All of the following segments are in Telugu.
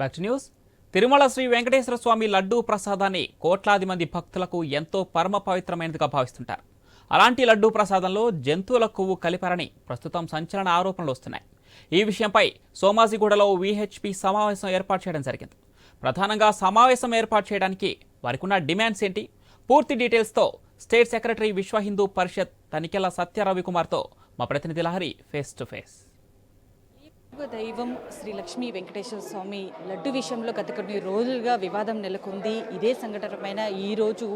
Back to news. Tirumala Sri Venkateswara Swamy laddu ప్రసాదాన్ని కోట్లాది మంది భక్తులకు ఎంతో పరమ పవిత్రమైనదిగా భావిస్తుంటారు. అలాంటి లడ్డూ ప్రసాదంలో జంతువుల కొవ్వు కలిపారని ప్రస్తుతం సంచలన ఆరోపణలు వస్తున్నాయి. ఈ విషయంపై సోమాజిగూడలో విహెచ్పి సమావేశం ఏర్పాటు చేయడం జరిగింది. ప్రధానంగా సమావేశం ఏర్పాటు చేయడానికి వారికున్న డిమాండ్స్ ఏంటి? పూర్తి డీటెయిల్స్తో స్టేట్ సెక్రటరీ విశ్వ హిందూ పరిషత్ తనికెల సత్య రవికుమార్తో మా ప్రతినిధి లహరి ఫేస్ టు ఫేస్. దైవం శ్రీ లక్ష్మీ వెంకటేశ్వర స్వామి లడ్డు విషయంలో గత కొన్ని రోజులుగా వివాదం నెలకొంది. ఇదే సంఘటన పైన ఈరోజు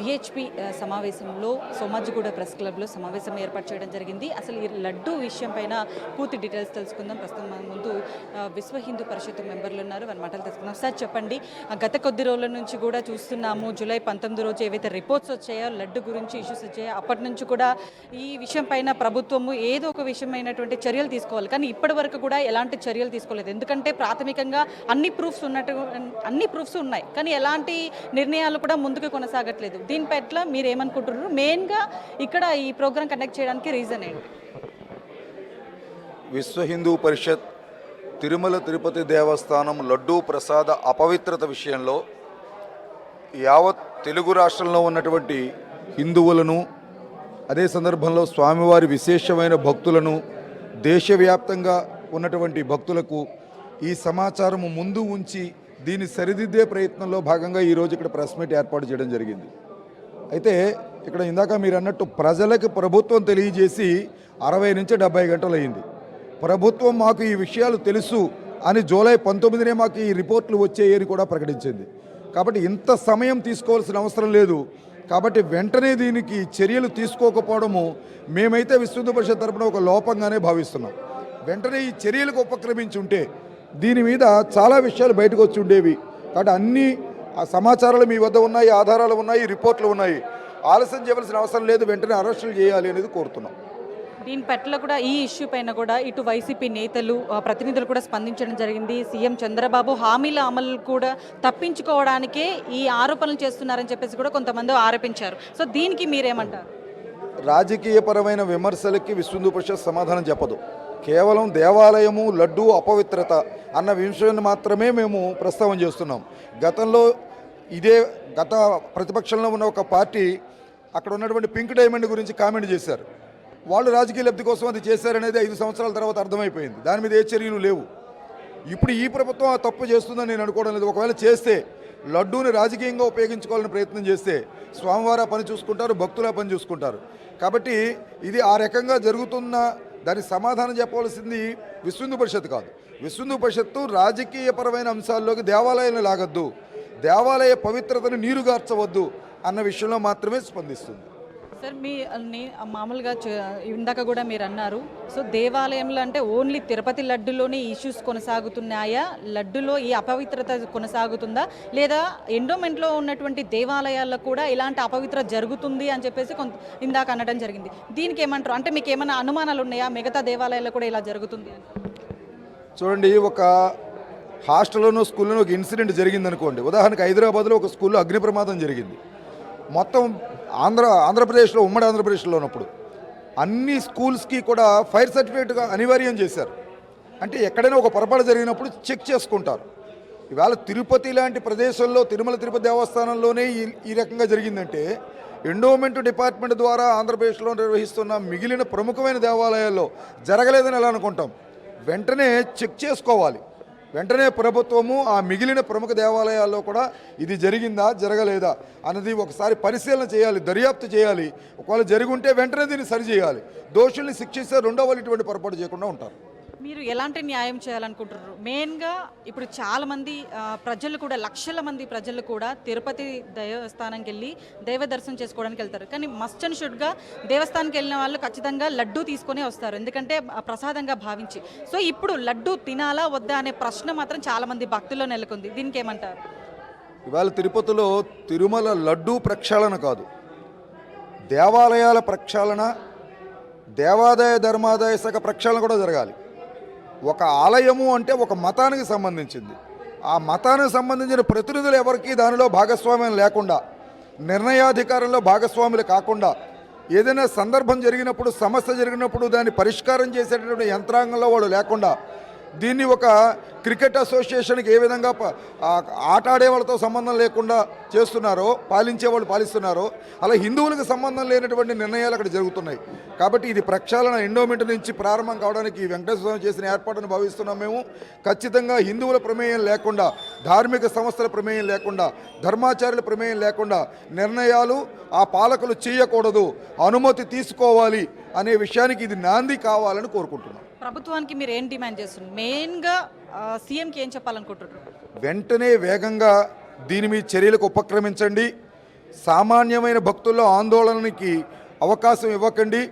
విహెచ్పి సమావేశంలో సోమాజిగూడ ప్రెస్ క్లబ్లో సమావేశం ఏర్పాటు చేయడం జరిగింది. అసలు ఈ లడ్డు విషయం పైన పూర్తి డీటెయిల్స్ తెలుసుకుందాం. ప్రస్తుతం మన ముందు విశ్వ హిందూ పరిషత్ మెంబర్లు ఉన్నారు. వారి మాటలు తెలుసుకుందాం. సార్ చెప్పండి. గత కొద్ది రోజుల నుంచి కూడా చూస్తున్నాము జూలై పంతొమ్మిది రోజు ఏవైతే రిపోర్ట్స్ వచ్చాయో లడ్డు గురించి ఇష్యూస్ వచ్చాయో అప్పటి నుంచి కూడా ఈ విషయం పైన ప్రభుత్వము ఏదో ఒక విషయమైనటువంటి చర్యలు తీసుకోవాలి. కానీ ఇప్పటి వరకు కూడా ఎలాంటి చర్యలు తీసుకోలేదు. ఎందుకంటే ప్రాథమికంగా అన్ని ప్రూఫ్స్ ఉన్నట్టు అన్ని ప్రూఫ్స్ ఉన్నాయి. కానీ ఎలాంటి నిర్ణయాలు కూడా ముందుకు కొనసాగట్లేదు. దీని పట్ల మీరు ఏమనుకుంటున్నారు? మెయిన్గా ఇక్కడ ఈ ప్రోగ్రామ్ కండక్ట్ చేయడానికి రీజన్ ఏంటి? విశ్వ హిందూ పరిషత్ తిరుమల తిరుపతి దేవస్థానం లడ్డూ ప్రసాద అపవిత్రత విషయంలో యావత్ తెలుగు రాష్ట్రంలో ఉన్నటువంటి హిందువులను అదే సందర్భంలో స్వామివారి విశేషమైన భక్తులను దేశవ్యాప్తంగా ఉన్నటువంటి భక్తులకు ఈ సమాచారము ముందు ఉంచి దీన్ని సరిదిద్దే ప్రయత్నంలో భాగంగా ఈరోజు ఇక్కడ ప్రెస్ మీట్ ఏర్పాటు చేయడం జరిగింది. అయితే ఇక్కడ ఇందాక మీరు అన్నట్టు ప్రజలకు ప్రభుత్వం తెలియజేసి అరవై నుంచి డెబ్బై గంటలు అయింది. ప్రభుత్వం మాకు ఈ విషయాలు తెలుసు అని జూలై పంతొమ్మిదినే మాకు ఈ రిపోర్ట్లు వచ్చాయని కూడా ప్రకటించింది. కాబట్టి ఇంత సమయం తీసుకోవాల్సిన అవసరం లేదు. కాబట్టి వెంటనే దీనికి చర్యలు తీసుకోకపోవడము మేమైతే విశ్వ పరిషత్ తరపున ఒక లోపంగానే భావిస్తున్నాం. వెంటనే ఈ చర్యలకు ఉపక్రమించి ఉంటే దీని మీద చాలా విషయాలు బయటకు వచ్చి ఉండేవి. కాబట్టి అన్ని ఆ సమాచారాలు మీ వద్ద ఉన్నాయి ఆధారాలు ఉన్నాయి రిపోర్ట్లు ఉన్నాయి. ఆలస్యం చేయవలసిన అవసరం లేదు వెంటనే అరెస్టులు చేయాలి అనేది కోరుతున్నాం. దీని పట్ల కూడా ఈ ఇష్యూ పైన కూడా ఇటు వైసీపీ నేతలు ప్రతినిధులు కూడా స్పందించడం జరిగింది. సీఎం చంద్రబాబు హామీల అమలు కూడా తప్పించుకోవడానికే ఈ ఆరోపణలు చేస్తున్నారని చెప్పేసి కూడా కొంతమంది ఆరోపించారు. సో దీనికి మీరేమంటారు? రాజకీయపరమైన విమర్శలకి విశ్వందు సమాధానం చెప్పదు. కేవలం దేవాలయము లడ్డు అపవిత్రత అన్న విషయాన్ని మాత్రమే మేము ప్రస్తావన చేస్తున్నాం. గతంలో ఇదే గత ప్రతిపక్షంలో ఉన్న ఒక పార్టీ అక్కడ ఉన్నటువంటి పింక్ డైమండ్ గురించి కామెంట్ చేశారు. వాళ్ళు రాజకీయ లబ్ధి కోసం అది చేశారనేది ఐదు సంవత్సరాల తర్వాత అర్థమైపోయింది. దాని మీద ఏ చర్యలు లేవు. ఇప్పుడు ఈ ప్రభుత్వం ఆ తప్పు చేస్తుందని నేను అనుకోవడం లేదు. ఒకవేళ చేస్తే లడ్డూని రాజకీయంగా ఉపయోగించుకోవాలని ప్రయత్నం చేస్తే స్వామివారు పని చూసుకుంటారు భక్తుల పని చూసుకుంటారు. కాబట్టి ఇది ఆ రకంగా జరుగుతున్న దానికి సమాధానం చెప్పవలసింది విశ్వందు పరిషత్ కాదు. విశ్వందు పరిషత్తు రాజకీయపరమైన అంశాల్లోకి దేవాలయాన్ని లాగద్దు. దేవాలయ పవిత్రతను నీరుగార్చవద్దు అన్న విషయంలో మాత్రమే స్పందిస్తుంది. సార్ మీ మామూలుగా ఇందాక కూడా మీరు అన్నారు. సో దేవాలయంలో అంటే ఓన్లీ తిరుపతి లడ్డులోనే ఇష్యూస్ కొనసాగుతున్నాయా? లడ్డులో ఈ అపవిత్రత కొనసాగుతుందా? లేదా ఎండోమెంట్లో ఉన్నటువంటి దేవాలయాల్లో కూడా ఇలాంటి అపవిత్ర జరుగుతుంది అని చెప్పేసి కొంత ఇందాక అనడం జరిగింది. దీనికి ఏమంటారు? అంటే మీకు ఏమైనా అనుమానాలు ఉన్నాయా? మిగతా దేవాలయాల్లో కూడా ఇలా జరుగుతుంది చూడండి ఒక హాస్టల్లోనూ స్కూల్లోనూ ఒక ఇన్సిడెంట్ జరిగిందనుకోండి. ఉదాహరణకు హైదరాబాద్లో ఒక స్కూల్లో అగ్ని ప్రమాదం జరిగింది. మొత్తం ఆంధ్ర ఆంధ్రప్రదేశ్లో ఉమ్మడి ఆంధ్రప్రదేశ్లో ఉన్నప్పుడు అన్ని స్కూల్స్కి కూడా ఫైర్ సర్టిఫికేట్గా అనివార్యం చేశారు. అంటే ఎక్కడైనా ఒక పొరపాటు జరిగినప్పుడు చెక్ చేసుకుంటారు. ఇవాళ తిరుపతి లాంటి ప్రదేశంలో తిరుమల తిరుపతి దేవస్థానంలోనే ఈ ఈ రకంగా జరిగిందంటే ఎండోమెంట్ డిపార్ట్మెంట్ ద్వారా ఆంధ్రప్రదేశ్లో నిర్వహిస్తున్న మిగిలిన ప్రముఖమైన దేవాలయాల్లో జరగలేదని ఎలా అనుకుంటాం? వెంటనే చెక్ చేసుకోవాలి. వెంటనే ప్రభుత్వము ఆ మిగిలిన ప్రముఖ దేవాలయాల్లో కూడా ఇది జరిగిందా జరగలేదా అన్నది ఒకసారి పరిశీలన చేయాలి దర్యాప్తు చేయాలి. ఒకవేళ జరిగి ఉంటే వెంటనే దీన్ని సరిచేయాలి. దోషుల్ని శిక్షిస్తే రెండో వాళ్ళు ఇటువంటి పొరపాటు చేయకుండా ఉంటారు. మీరు ఎలాంటి న్యాయం చేయాలనుకుంటున్నారు? మెయిన్గా ఇప్పుడు చాలామంది ప్రజలు కూడా లక్షల మంది ప్రజలు కూడా తిరుపతి దేవస్థానంకి వెళ్ళి దైవ దర్శనం చేసుకోవడానికి వెళ్తారు. కానీ మస్ట్ అండ్ షుడ్గా దేవస్థానానికి వెళ్ళిన వాళ్ళు ఖచ్చితంగా లడ్డు తీసుకొని వస్తారు. ఎందుకంటే ఆ ప్రసాదంగా భావించి. సో ఇప్పుడు లడ్డు తినాలా వద్దా అనే ప్రశ్న మాత్రం చాలామంది భక్తుల్లో నెలకొంది. దీనికి ఏమంటారు ఇవాళ తిరుపతిలో తిరుమల లడ్డూ ప్రక్షాళన కాదు. దేవాలయాల ప్రక్షాళన దేవాదాయ ధర్మాదాయ శాఖ ప్రక్షాళన కూడా జరగాలి. ఒక ఆలయము అంటే ఒక మతానికి సంబంధించింది. ఆ మతానికి సంబంధించిన ప్రతినిధులు ఎవరికి దానిలో భాగస్వామ్యం లేకుండా నిర్ణయాధికారంలో భాగస్వాములు కాకుండా ఏదైనా సందర్భం జరిగినప్పుడు సమస్య జరిగినప్పుడు దాన్ని పరిష్కారం చేసేటటువంటి యంత్రాంగంలో వాళ్ళు లేకుండా దీన్ని ఒక క్రికెట్ అసోసియేషన్కి ఏ విధంగా ఆట ఆడే వాళ్ళతో సంబంధం లేకుండా చేస్తున్నారో పాలించే వాళ్ళు పాలిస్తున్నారో అలా హిందువులకు సంబంధం లేనటువంటి నిర్ణయాలు అక్కడ జరుగుతున్నాయి. కాబట్టి ఇది ప్రక్షాళన ఎండోమెంట్ నుంచి ప్రారంభం కావడానికి వెంకటేశ్వర స్వామి చేసిన ఏర్పాటును భావిస్తున్నాం మేము. ఖచ్చితంగా హిందువుల ప్రమేయం లేకుండా ధార్మిక సంస్థల ప్రమేయం లేకుండా ధర్మాచార్యుల ప్రమేయం లేకుండా నిర్ణయాలు ఆ పాలకులు చేయకూడదు అనుమతి తీసుకోవాలి అనే విషయానికి ఇది నాంది కావాలని కోరుకుంటున్నాం. ప్రభుత్వానికి మీరు ఏం డిమాండ్ చేస్తున్నారు? మెయిన్గా సీఎంకి ఏం చెప్పాలనుకుంటున్నారు? వెంటనే వేగంగా దీని మీద చర్యలకు ఉపక్రమించండి. సామాన్యమైన భక్తుల్లో ఆందోళనకి అవకాశం ఇవ్వకండి.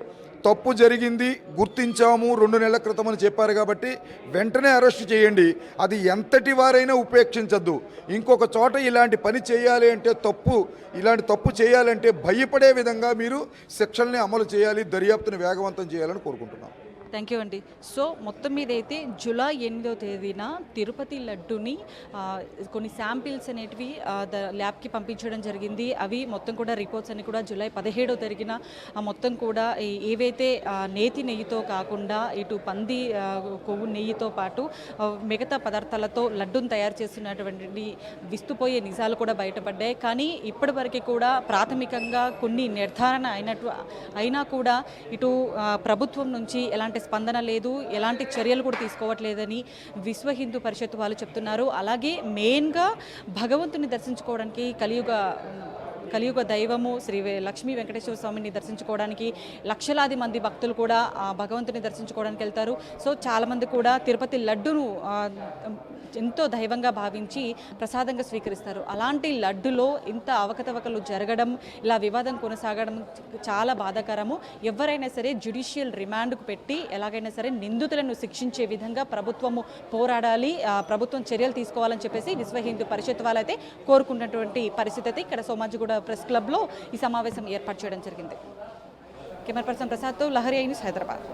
తప్పు జరిగింది గుర్తించాము రెండు నెలల క్రితం అని చెప్పారు కాబట్టి వెంటనే అరెస్ట్ చేయండి. అది ఎంతటి వారైనా ఉపేక్షించద్దు. ఇంకొక చోట ఇలాంటి పని చేయాలి అంటే తప్పు ఇలాంటి తప్పు చేయాలంటే భయపడే విధంగా మీరు శిక్షల్ని అమలు చేయాలి దర్యాప్తుని వేగవంతం చేయాలని కోరుకుంటున్నాం. థ్యాంక్ యూ అండి. సో మొత్తం మీద అయితే జూలై ఎనిమిదో తేదీన తిరుపతి లడ్డుని కొన్ని శాంపిల్స్ అనేటివి ద ల్యాబ్కి పంపించడం జరిగింది. అవి మొత్తం కూడా రిపోర్ట్స్ అన్ని కూడా జూలై పదిహేడో తరిగిన మొత్తం కూడా ఏవైతే నేతి నెయ్యితో కాకుండా ఇటు పంది కొవ్వు నెయ్యితో పాటు మిగతా పదార్థాలతో లడ్డును తయారు చేస్తున్నటువంటి విస్తుపోయే నిజాలు కూడా బయటపడ్డాయి. కానీ ఇప్పటివరకు కూడా ప్రాథమికంగా కొన్ని నిర్ధారణ అయినట్టు అయినా కూడా ఇటు ప్రభుత్వం నుంచి ఎలాంటి స్పందన లేదు ఎలాంటి చర్యలు కూడా తీసుకోవట్లేదని విశ్వ హిందూ పరిషత్ వాళ్ళు చెప్తున్నారు. అలాగే మెయిన్గా భగవంతుని దర్శించుకోవడానికి కలియుగ కలియుగ దైవము శ్రీ లక్ష్మీ వెంకటేశ్వర స్వామిని దర్శించుకోవడానికి లక్షలాది మంది భక్తులు కూడా ఆ భగవంతుని దర్శించుకోవడానికి వెళ్తారు. సో చాలామంది కూడా తిరుపతి లడ్డును ఎంతో దైవంగా భావించి ప్రసాదంగా స్వీకరిస్తారు. అలాంటి లడ్డులో ఇంత అవకతవకలు జరగడం ఇలా వివాదం కొనసాగడం చాలా బాధాకరము. ఎవరైనా సరే జ్యుడిషియల్ రిమాండ్కు పెట్టి ఎలాగైనా సరే నిందితులను శిక్షించే విధంగా ప్రభుత్వము పోరాడాలి ప్రభుత్వం చర్యలు తీసుకోవాలని చెప్పేసి విశ్వ హిందూ పరిషత్ వాళ్ళైతే కోరుకున్నటువంటి పరిస్థితి అయితే ఇక్కడ సోమాజిగూడ ప్రెస్ క్లబ్లో ఈ సమావేశం ఏర్పాటు చేయడం జరిగింది. కెమెరా పర్సన్ ప్రసాద్తో లహరి ఐన్యూస్ హైదరాబాద్.